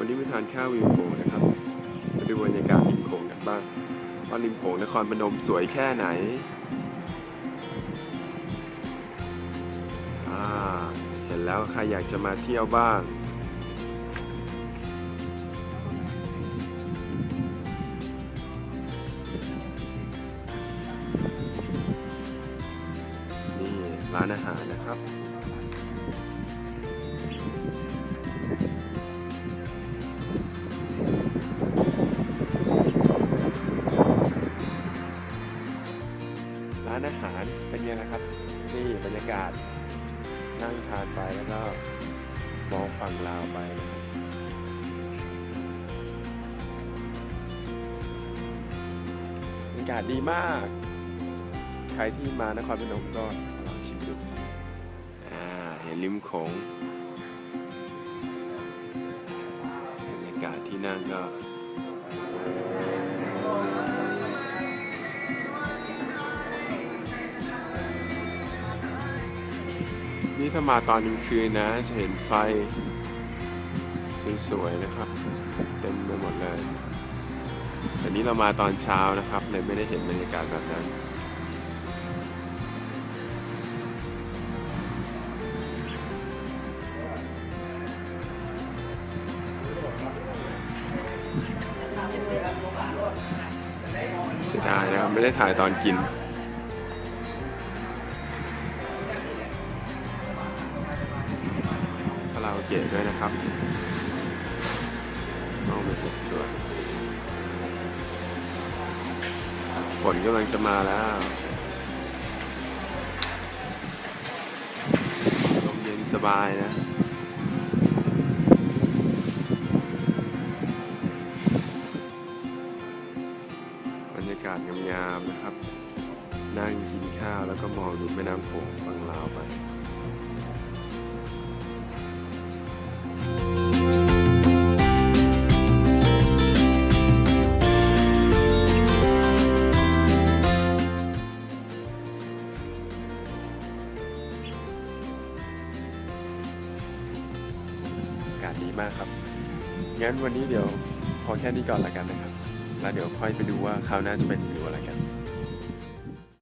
วันนี้มาทานข้าวริมโขงนะครับมาดูบรรยากาศริมโขงกันบ้างว่าริมโขงนครพนมสวยแค่ไหนอ่าเห็นแล้วใครอยากจะมาเที่ยวบ้างนี่ร้านอาหารนะครับ เป็นยังไงนะครับนี่บรรยากาศ นั่งทานไปแล้วก็มองฝั่งลาวไปนะครับบรรยากาศดีมาก ใครที่มานครพนมก็ลองชิมดูอ่าเห็นริมโขงบรรยากาศที่นั่งก็ นี่ถ้ามาตอนกลางคืนนะ จะเห็นไฟ สวยๆนะครับ เต็มไปหมดเลยแต่นี้เรามาตอนเช้านะครับเลยไม่ได้เห็นบรรยากาศแบบนั้นเสียดายนะครับไม่ได้ถ่ายตอนกิน ราโอเกะด้วยนะครับมองไปสสวยฝนกำลังจะมาแล้วลมเย็นสบายนะบรรยากาศงามๆนะครับ นั่งกินข้าวแล้วก็มองดูแม่น้ำโขงฝั่งลาวไปาศดีมากครับ งั้นวันนี้เดี๋ยวพอแค่นี้ก่อนละกันนะครับ แล้วเดี๋ยวค่อยไปดูว่าคราวหน้าจะเป็นวิวอะไรกัน